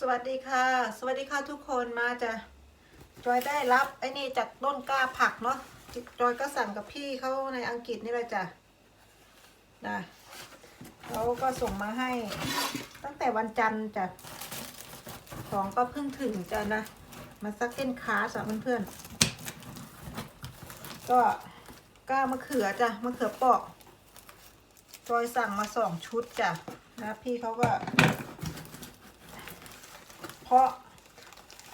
สวัสดีค่ะ สวัสดีค่ะทุกคนมาจะจอยได้รับไอ้นี่จากต้นกล้าผักเนาะจอยก็สั่งกับพี่เขาในอังกฤษนี่แหละจ้ะนะเขาก็ส่งมาให้ ตั้งแต่วันจันทร์จ้ะของก็เพิ่งถึงจ้ะนะ มาซักเก้นคาสอะเพื่อนๆก็กล้ามะเขือจ้ะมะเขือเปาะจอยสั่งมาสองชุดจ้ะนะพี่เขาก็ เพาะ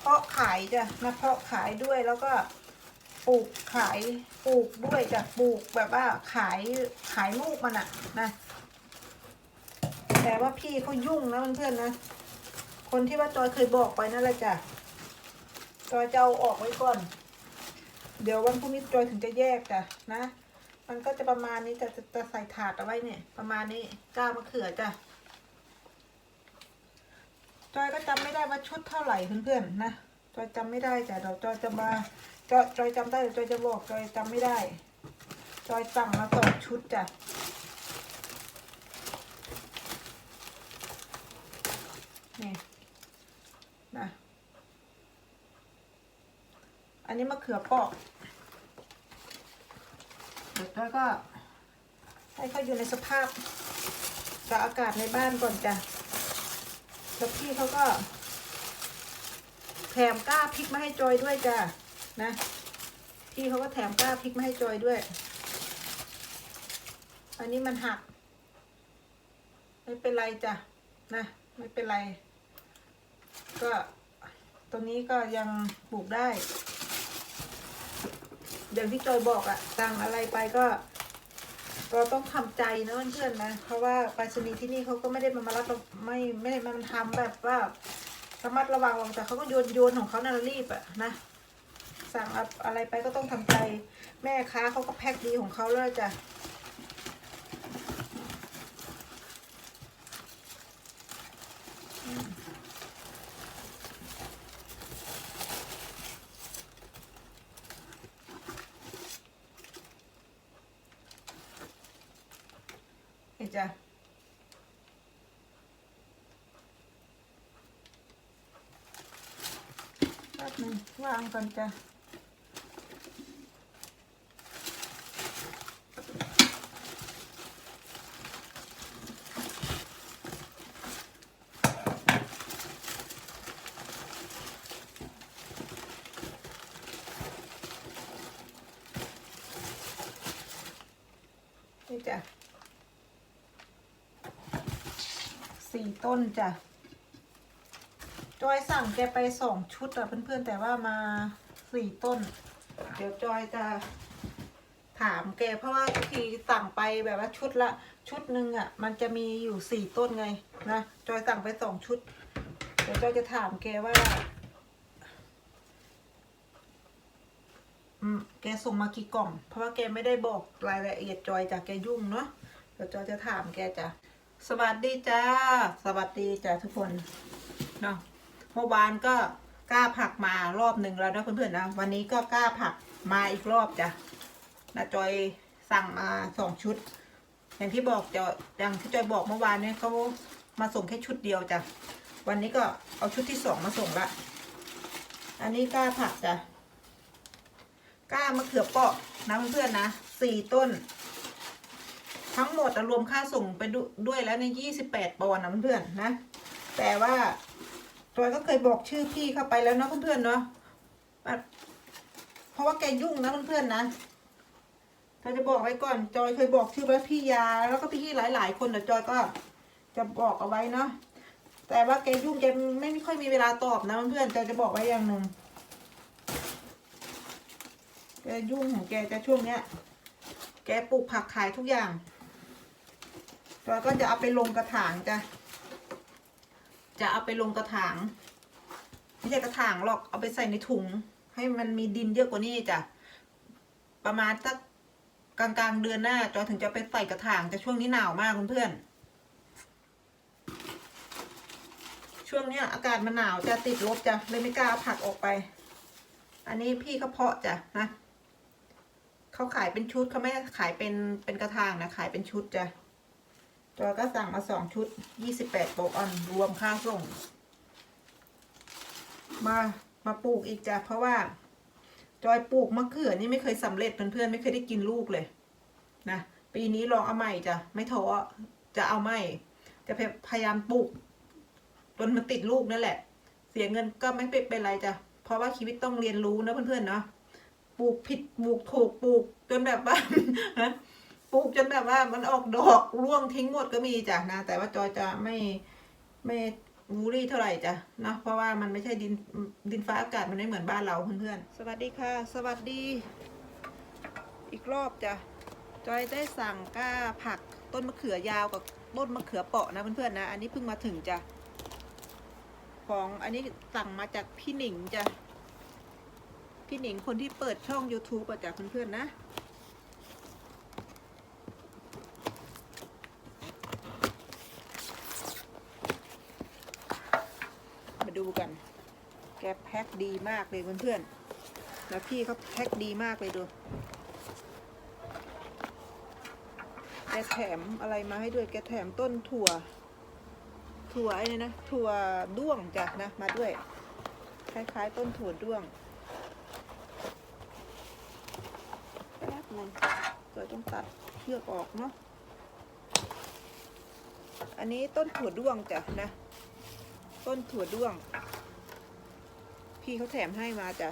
เพาะขายจ้ะนะเพาะขายด้วยแล้วก็ปลูกขายปลูกด้วยจ้ะปลูกแบบว่าขายขายลูกมันอะนะ แต่ว่าพี่เขายุ่งนะเพื่อนๆนะ คนที่ว่าจอยเคยบอกไปนั่นแหละจ้ะจอยจะเอาออกไว้ก่อน เดี๋ยววันพรุ่งนี้จอยถึงจะแยกจ้ะนะ มันก็จะประมาณนี้จะจะจะใส่ถาดเอาไว้เนี่ย ประมาณนี้ก้าวมะเขือจ้ะ จอยก็จำไม่ได้ว่าชุดเท่าไหร่เพื่อนๆนะ จอยจำไม่ได้จ้ะเดี๋ยวจอยจะมาจอยจอยจำได้เดี๋ยวจอยจะบอกจอยจำไม่ได้ จอยสั่งมาสองชุดจ้ะนี่นะอันนี้มะเขือเปอกเดี๋ยวจอยก็ให้เขาอยู่ในสภาพกับอากาศในบ้านก่อนจ้ะ แล้วพี่เขาก็ แถมก้าพริกมาให้จอยด้วยจ้ะนะ พี่เขาก็แถมก้าพริกมาให้จอยด้วย อันนี้มันหัก ไม่เป็นไรจ้ะนะ ไม่เป็นไร ก็ตรงนี้ก็ยังปลูกได้อย่างที่จอยบอกอะสั่งอะไรไปก็ เราต้องทำใจนะเพื่อนๆนะ เพราะว่าไปรษณีย์ที่นี่เขาก็ไม่ได้มามารับไม่ไม่ได้มาทำแบบว่าระมัดระวังหรอกแต่เขาก็โยนโยนของเขานะรีบอะนะสั่งอะไรไปก็ต้องทำใจ แม่ค้าเขาก็แพ็คดีของเขาแล้วจ้ะ จ้ะ แป๊บหนึงวางก่อนจ้ะ สี่ต้นจ้ะจอยสั่งแกไปสองชุดอะเพื่อนๆ แต่ว่ามาสี่ต้น เดี๋ยวจอยจะถามแกเพราะว่าทุกทีสั่งไปแบบว่าชุดละชุดหนึ่งอะมันจะมีอยู่สี่ต้นไงนะจอยสั่งไปสองชุด เดี๋ยวจอยจะถามแกว่าอืมแกส่งมากี่กล่อง เพราะว่าแกไม่ได้บอกรายละเอียดจอยจากแกยุ่งเนาะเดี๋ยวจอยจะถามแกจ้ะ สวัสดีจ้า สวัสดีจ้ะทุกคนเนาะเมื่อวานก็กล้าผักมารอบหนึ่งแล้วนะเพื่อนๆนะวันนี้ก็กล้าผักมาอีกรอบจ้ะนะจอยสั่งมาสองชุด อย่างที่บอกจะอย่างที่จอยบอกเมื่อวานเนี่ยเขามาส่งแค่ชุดเดียวจ้ะวันนี้ก็เอาชุดที่สองมาส่งละอันนี้กล้าผักจ้ะกล้ามะเขือเปราะนะเพื่อนๆนะสี่ต้น ทั้งหมดรวมค่าส่งไปดด้วยแล้วในยี่สิบแปดปอนด์นะเพื่อนๆนะ แต่ว่าจอยก็เคยบอกชื่อพี่เข้าไปแล้วเนาะเพื่อนๆเนาะแบบเพราะว่าแกยุ่งนะเพื่อนๆนะเราจะบอกไว้ก่อน จอยเคยบอกชื่อไว้พี่ยา แล้วก็พี่หลายๆ คนแต่จอยก็จะบอกเอาไว้เนาะแต่ว่าแกยุ่งแกไม่ค่อยมีเวลาตอบนะเพื่อนๆจอยจะบอกไว้อย่างหนึ่งแกยุ่งของแกจะช่วงเนี้ย แกปลูกผักขายทุกอย่าง อยก็จะเอาไปลงกระถางจ้ะ จะเอาไปลงกระถาง ไม่ใช่กระถางหรอก เอาไปใส่ในถุง ให้มันมีดินเยอะกว่านี้จ้ะ ประมาณสักกลางกลางเดือนหน้าจอยถึงจะไปใส่กระถางจะช่วงนี้หนาวมากเพื่อนๆช่วงเนี้ยอากาศมันหนาวจะติดลบจ้ะเลยไม่กล้าเอาผักออกไป อันนี้พี่เขาเพาะจ้ะนะเขาขายเป็นชุดเขาไม่ขายเป็นเป็นกระถางนะขายเป็นชุดจ้ะ จอยก็สั่งมาสองชุดยี่สิบแปดโปออนรวมค่าส่ง มามาปลูกอีกจ้ะเพราะว่า จอยปลูกมะเขือนี่ไม่เคยสำเร็จเพื่อนๆไม่เคยได้กินลูกเลยนะปีนี้ลองเอาใหม่จ้ะไม่ท้อจะเอาใหม่จะพยายามปลูกจนมันติดลูกนั่นแหละ เสียเงินก็ไม่เป็นไรจ้ะเพราะว่าชีวิตต้องเรียนรู้นะเพื่อนๆเนาะปลูกผิดปลูกถูกปลูกจนแบบว่า ปลูกจนแบบว่ามันออกดอกร่วงทิ้งหมดก็มีจ้ะนะ แต่ว่าจอยจะไม่ไม่วูรี่เท่าไหร่จ้ะเนาะเพราะว่ามันไม่ใช่ดินดินฟ้าอากาศมันไม่เหมือนบ้านเราเพื่อนๆ สวัสดีค่ะ สวัสดี อีกรอบจ้ะจอยได้สั่งก้าผักต้นมะเขือยาวกับต้นมะเขือเปาะนะเพื่อนๆนะ อันนี้เพิ่งมาถึงจ้ะของอันนี้สั่งมาจากพี่หนิงจ้ะพี่หนิงคนที่เปิดช่อง YouTube อะจ้ะเพื่อนๆนะ มาดูกัน แกแพ็คดีมากเลยเพื่อนๆ แล้วพี่เขาแพ็คดีมากเลยดูแกแถมอะไรมาให้ด้วย แกแถมต้นถั่ว ถั่วไอ้นี่นะ ถั่วด้วงจ้ะนะ มาด้วย คล้ายๆ ต้นถั่วด้วง แป๊บนึงเดี๋ยวต้องตัดเชือกออกเนาะ อันนี้ต้นถั่วด้วงจ้ะนะ ต้นถั่วด้วง พี่เขาแถมให้มาจ้ะ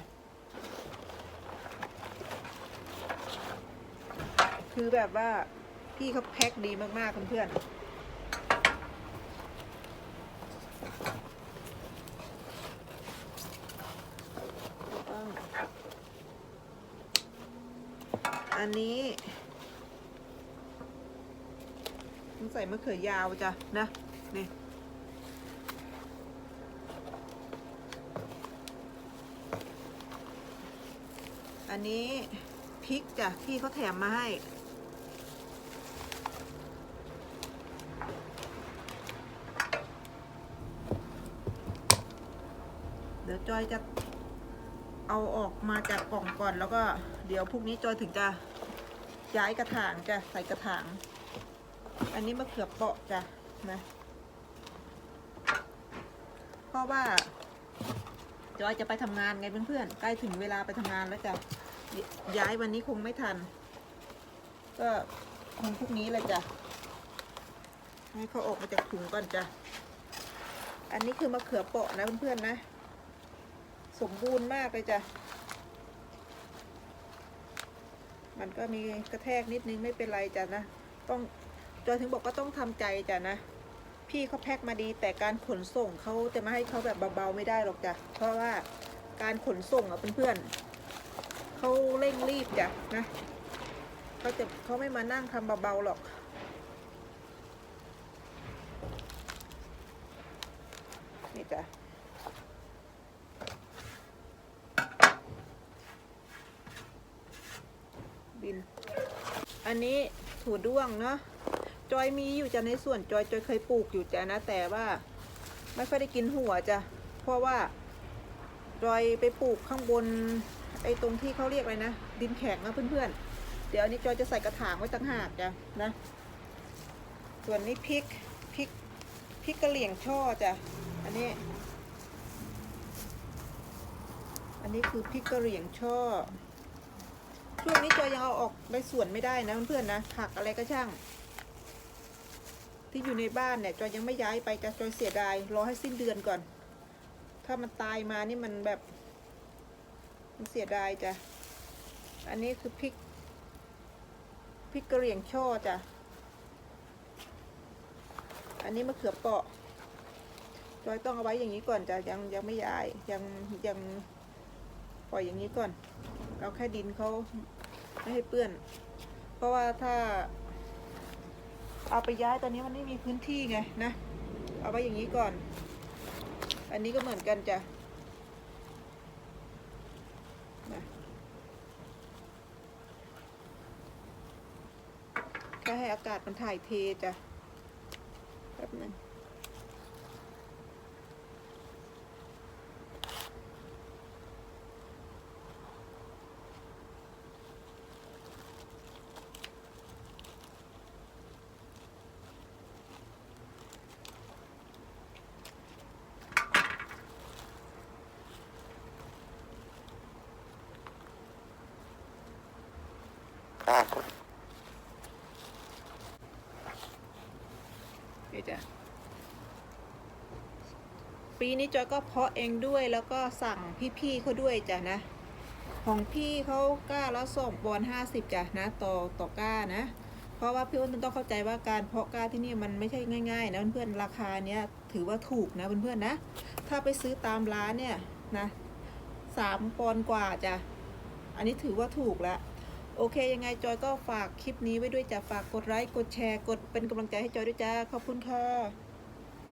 คือแบบว่าพี่เขาแพ็คดีมากๆเพื่อนๆอันนี้ต้องใส่มะเขือยาวจ้ะนะ นี่ อันนี้พริกจ้ะที่เขาแถมมาให้ เดี๋ยวจอยจะเอาออกมาจากกล่องก่อน แล้วก็เดี๋ยวพรุ่งนี้จอยถึงจะย้ายกระถางจะใส่กระถาง อันนี้มะเขือเปราะจ้ะนะ เพราะว่าจอยจะไปทำงานไงเพื่อนๆ ใกล้ถึงเวลาไปทำงานแล้วจ้ะ ย้ายวันนี้คงไม่ทัน ก็คงพรุ่งนี้เลยจ้ะ ให้เขาออกมาจากถุงก่อนจ้ะ อันนี้คือมะเขือเปาะนะเพื่อนๆนะ สมบูรณ์มากเลยจ้ะ มันก็มีกระแทกนิดนึงไม่เป็นไรจ้ะนะ ต้องจอยถึงบอกก็ต้องทำใจจ้ะนะ พี่เขาแพ็คมาดีแต่การขนส่งเขาจะมาให้เขาแบบเบาๆไม่ได้หรอกจ้ะ เพราะว่าการขนส่งอะเพื่อนๆ เขาเร่งรีบจ้ะนะเขาจะเขาไม่มานั่งทำเบาๆหรอกนี่จ้ะบิน อันนี้ถั่วด้วงเนาะจอยมีอยู่จ้ะในส่วนจอยจอยเคยปลูกอยู่จ้ะนะแต่ว่า ไม่ค่อยได้กินหัวจ้ะเพราะว่าจอยไปปลูกข้างบน ไอ้ตรงที่เขาเรียกอะไรนะ ดินแข็งนะเพื่อนๆ เดี๋ยวอันนี้จอยจะใส่กระถางไว้ต่างหากจ้ะนะ ส่วนนี้พริกพริกพริกกระเหลี่ยงช่อจ้ะ อันนี้ อันนี้คือพริกกระเหลี่ยงช่อ ช่วงนี้จอยยังเอาออกในสวนไม่ได้นะเพื่อนๆนะผักอะไรก็ช่าง ที่อยู่ในบ้านเนี่ยจอยยังไม่ย้ายไปจะจอยเสียดายรอให้สิ้นเดือนก่อน ถ้ามันตายมานี่มันแบบ มันเสียดายจ้ะ อันนี้คือพริก พริกกระเหรี่ยงช่อจ้ะ อันนี้มะเขือเปราะจอยต้องเอาไว้อย่างนี้ก่อนจ้ะยังยังไม่ย้ายยังยังปล่อยอย่างนี้ก่อน เอาแค่ดินเขาไม่ให้เปื้อน เพราะว่าถ้า เอาไปย้ายตอนนี้มันไม่มีพื้นที่ไงนะ เอาไว้อย่างนี้ก่อน อันนี้ก็เหมือนกันจ้ะ็ให้อากาศมันถ่ายเทจ้ะแบบนึ่งอ่า นี่จ้ะปีนี้จอยก็เพาะเองด้วยแล้วก็สั่งพี่ๆเขาด้วยจ้ะนะ ของพี่เขาก้าและสองปอนห้าสิบจ้ะนะต่อต่อก้านะ เพราะว่าพี่อ้นต้องเข้าใจว่าการเพาะก้าที่นี่มันไม่ใช่ง่ายๆนะเพื่อนๆราคาเนี้ยถือว่าถูกนะเพื่อนๆนะ ถ้าไปซื้อตามร้านเนี่ยนะสามปอนกว่าจ้ะ อันนี้ถือว่าถูกแล้ว โอเค ยังไงจอยก็ฝากคลิปนี้ไว้ด้วยจ้ะฝากกดไลค์กดแชร์ กดเป็นกำลังใจให้จอยด้วยจ้าขอบคุณค่ะ